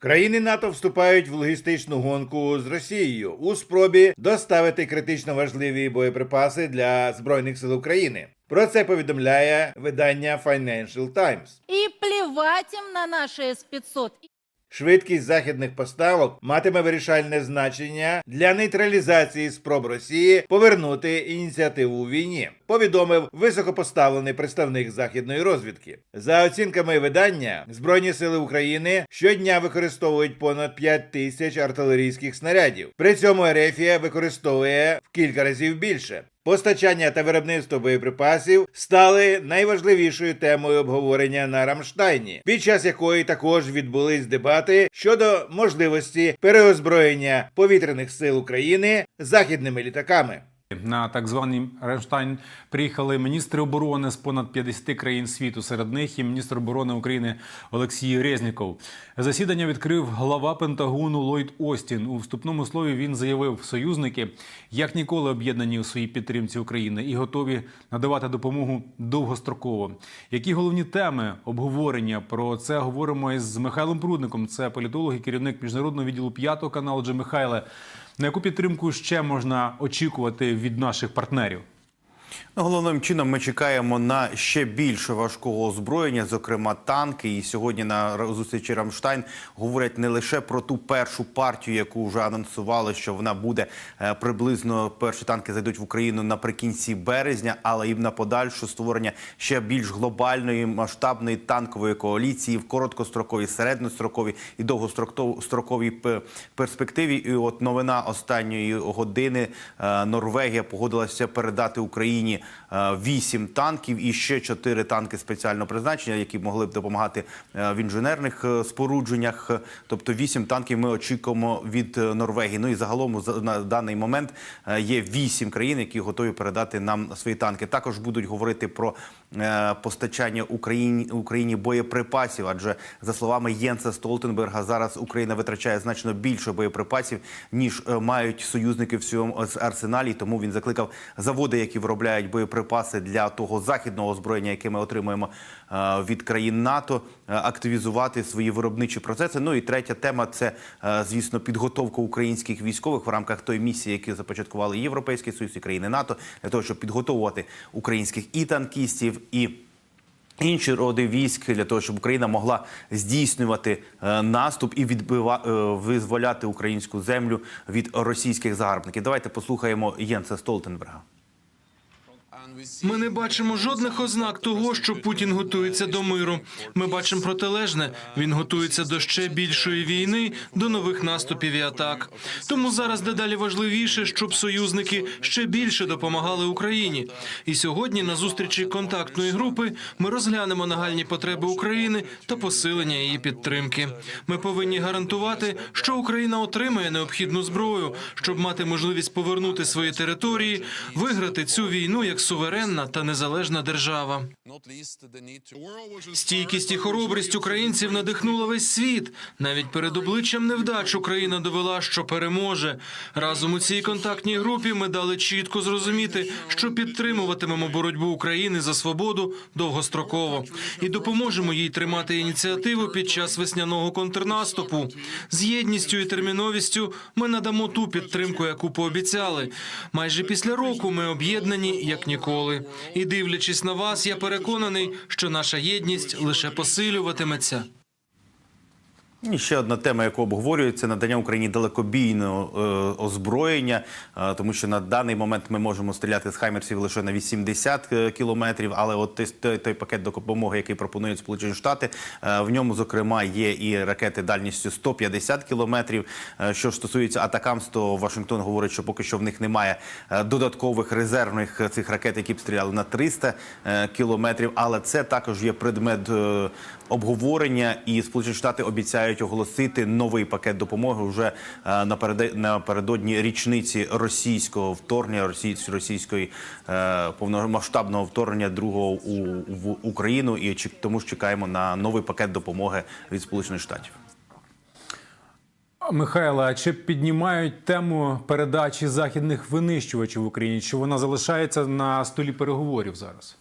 Країни НАТО вступають в логістичну гонку з Росією у спробі доставити критично важливі боєприпаси для збройних сил України. Про це повідомляє видання Financial Times. І плівать їм на наші С-500. Швидкість західних поставок матиме вирішальне значення для нейтралізації спроб Росії повернути ініціативу у війні. Повідомив високопоставлений представник західної розвідки. За оцінками видання, збройні сили України щодня використовують понад 5 тисяч артилерійських снарядів. При цьому Ерефія використовує в кілька разів більше. Постачання та виробництво боєприпасів стали найважливішою темою обговорення на Рамштайні, під час якої також відбулись дебати щодо можливості переозброєння повітряних сил України західними літаками. На так званий Рамштайн приїхали міністри оборони з понад 50 країн світу. Серед них і міністр оборони України Олексій Резніков. Засідання відкрив глава Пентагону Ллойд Остін. У вступному слові він заявив, союзники як ніколи об'єднані у своїй підтримці України і готові надавати допомогу довгостроково. Які головні теми обговорення про це говоримо із Михайлом Прудником. Це політолог і керівник міжнародного відділу п'ятого каналу. Отже, Михайле, на яку підтримку ще можна очікувати від наших партнерів? Ну, Головним чином ми чекаємо на ще більше важкого озброєння, зокрема танки. І сьогодні на зустрічі Рамштайн говорять не лише про ту першу партію, яку вже анонсували, що вона буде е, приблизно перші танки зайдуть в Україну наприкінці березня, але і на подальше створення ще більш глобальної масштабної танкової коаліції в короткостроковій, середньостроковій і довгостроковій перспективі. І от новина останньої години е, Норвегія погодилася передати Україні е, вісім танків і ще чотири танки спеціального призначення, які могли б допомагати е, в інженерних е, спорудженнях. Тобто вісім танків ми очікуємо від Норвегії. Ну і загалом за- на даний момент є вісім країн, які готові передати нам свої танки. Також будуть говорити про постачання Україні Україні боєприпасів. Адже за словами Єнса Столтенберга, зараз Україна витрачає значно більше боєприпасів ніж мають союзники в своєму арсеналі. Тому він закликав заводи, які виробляють боєприпаси для того західного озброєння, яке ми отримуємо е, від країн НАТО, е, активізувати свої виробничі процеси. Ну і третя тема це е, звісно підготовка українських військових в рамках тої місії, які започаткували Європейський Союз і країни НАТО, для того, щоб підготовувати українських і танкістів, і Інші роди військ для того, щоб Україна могла здійснювати наступ і відбива, визволяти українську землю від російських загарбників. Давайте послухаємо Єнса Столтенберга. Ми не бачимо жодних ознак того, що Путін готується до миру. Ми бачимо протилежне. Він готується до ще більшої війни, до нових наступів і атак. Тому зараз дедалі важливіше, щоб союзники ще більше допомагали Україні. І сьогодні, на зустрічі контактної групи, ми розглянемо нагальні потреби України та посилення її підтримки. Ми повинні гарантувати, що Україна отримає необхідну зброю, щоб мати можливість повернути свої території, виграти цю війну як суверенна та незалежна держава. Стійкість і хоробрість українців надихнула весь світ. Навіть перед обличчям невдач Україна довела, що переможе. Разом у цій контактній групі ми дали чітко зрозуміти, що підтримуватимемо боротьбу України за свободу довгостроково і допоможемо їй тримати ініціативу під час весняного контрнаступу. З єдністю і терміновістю ми надамо ту підтримку, яку пообіцяли. Майже після року ми об'єднані як ніколи. І дивлячись на вас, я переконаний, що наша єдність лише посилюватиметься. І ще одна тема, яку обговорюють, це надання Україні далекобійного е, озброєння, е, тому що на даний момент ми можемо стріляти з хаймерсів лише на 80 е, кілометрів. Але от той, той, пакет допомоги, який пропонують Сполучені Штати, е, в ньому зокрема є і ракети дальністю 150 кілометрів. Е, що стосується атакамс, то Вашингтон говорить, що поки що в них немає е, додаткових резервних цих ракет, які б стріляли на 300 е, кілометрів. Але це також є предмет е, обговорення, і Сполучені Штати обіцяють оголосити новий пакет допомоги вже е, напередодні річниці російського вторгнення, російсь- російської е, повномасштабного вторгнення другого у в Україну. І тому ж чекаємо на новий пакет допомоги від Сполучених Штатів. Михайло, а чи піднімають тему передачі західних винищувачів в Україні? Чи вона залишається на столі переговорів зараз?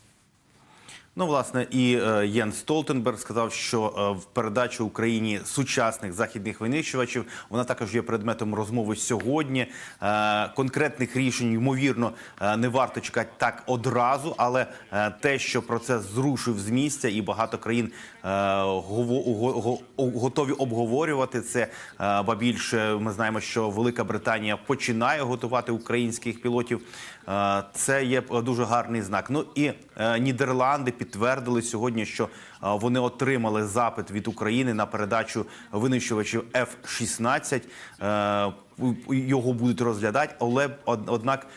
Ну, власне, і е, Єн Столтенберг сказав, що е, в передачу Україні сучасних західних винищувачів вона також є предметом розмови сьогодні. Е, конкретних рішень, ймовірно, е, не варто чекати так одразу, але е, те, що процес зрушив з місця, і багато країн е, гово- го- го- готові обговорювати це. Е, ба більше ми знаємо, що Велика Британія починає готувати українських пілотів. Е, Це є е, дуже гарний знак. Ну і е, Нідерланди підтвердили сьогодні, що вони отримали запит від України на передачу винищувачів F-16. Е, Його будуть розглядати, але однак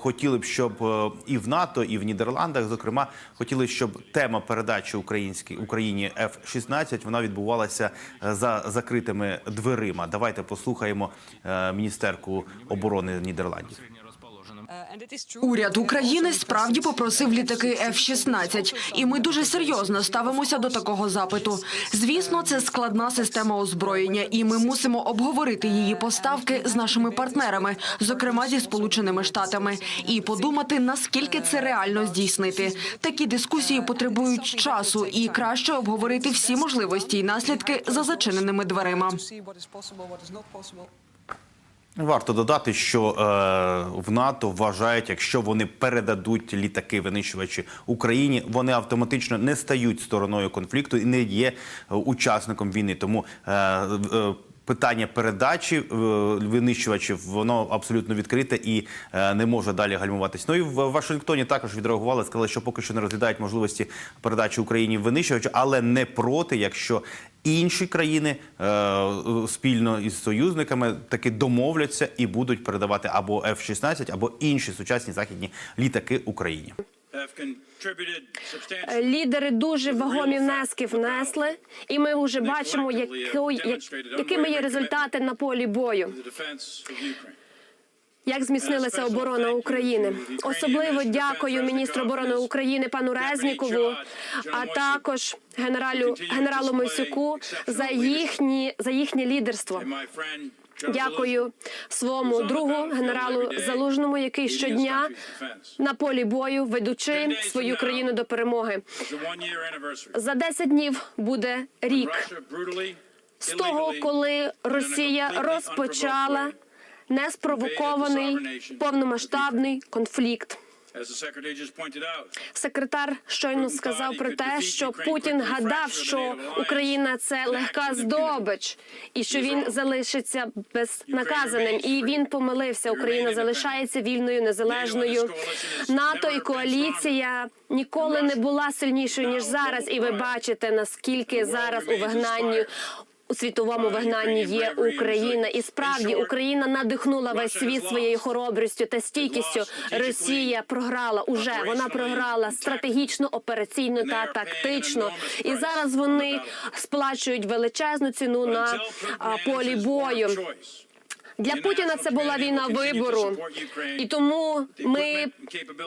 хотіли б, щоб е, і в НАТО, і в Нідерландах, зокрема, хотіли, щоб тема передачі українській Україні F-16 вона відбувалася е, за закритими дверима. Давайте послухаємо міністерку оборони Нідерландів. Уряд України справді попросив літаки F-16, і ми дуже серйозно ставимося до такого запиту. Звісно, це складна система озброєння, і ми мусимо обговорити її поставки з нашими партнерами, зокрема зі Сполученими Штатами, і подумати, наскільки це реально здійснити. Такі дискусії потребують часу, і краще обговорити всі можливості і наслідки за зачиненими дверима. Варто додати, що е, в НАТО вважають, якщо вони передадуть літаки винищувачі Україні, вони автоматично не стають стороною конфлікту і не є е, учасником війни. Тому е, е, питання передачі е, винищувачів воно абсолютно відкрите і е, не може далі гальмуватись. Ну і в Вашингтоні також відреагували, сказали, що поки що не розглядають можливості передачі Україні винищувачів, але не проти, якщо інші країни е, спільно із союзниками таки домовляться і будуть передавати або F-16, або інші сучасні західні літаки Україні. Лідери дуже вагомі внески внесли, і ми вже бачимо, якими є результати на полі бою. Як зміцнилася оборона України? Особливо дякую міністру оборони України пану Резнікову, а також генералю генералу Мисюку за їхні за їхнє лідерство. Дякую своєму другу генералу Залужному, який щодня на полі бою ведучи свою країну до перемоги. За 10 днів буде рік з того, коли Росія розпочала неспровокований повномасштабний конфлікт. Секретар щойно сказав про те, що Путін гадав, що Україна це легка здобич, і що він залишиться безнаказаним. І він помилився. Україна залишається вільною, незалежною. НАТО і коаліція ніколи не була сильнішою ніж зараз. І ви бачите наскільки зараз у вигнанні. У світовому вигнанні є Україна, і справді Україна надихнула весь світ своєю хоробрістю та стійкістю. Росія програла уже. Вона програла стратегічно, операційно та тактично. І зараз вони сплачують величезну ціну на полі бою. Для Путіна це була війна вибору, і тому ми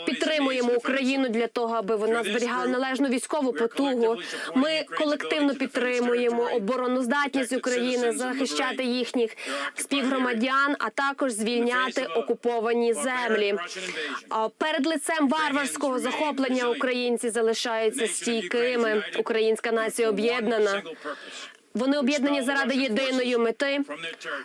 підтримуємо Україну для того, аби вона зберігала належну військову потугу. Ми колективно підтримуємо обороноздатність України, захищати їхніх співгромадян, а також звільняти окуповані землі. Перед лицем варварського захоплення українці залишаються стійкими. Українська нація об'єднана. Вони об'єднані заради єдиної мети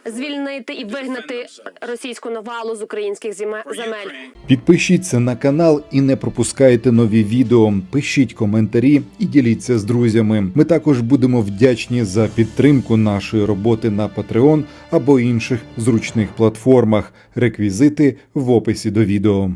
звільнити і вигнати російську навалу з українських земель. Підпишіться на канал і не пропускайте нові відео. Пишіть коментарі і діліться з друзями. Ми також будемо вдячні за підтримку нашої роботи на Patreon або інших зручних платформах. Реквізити в описі до відео.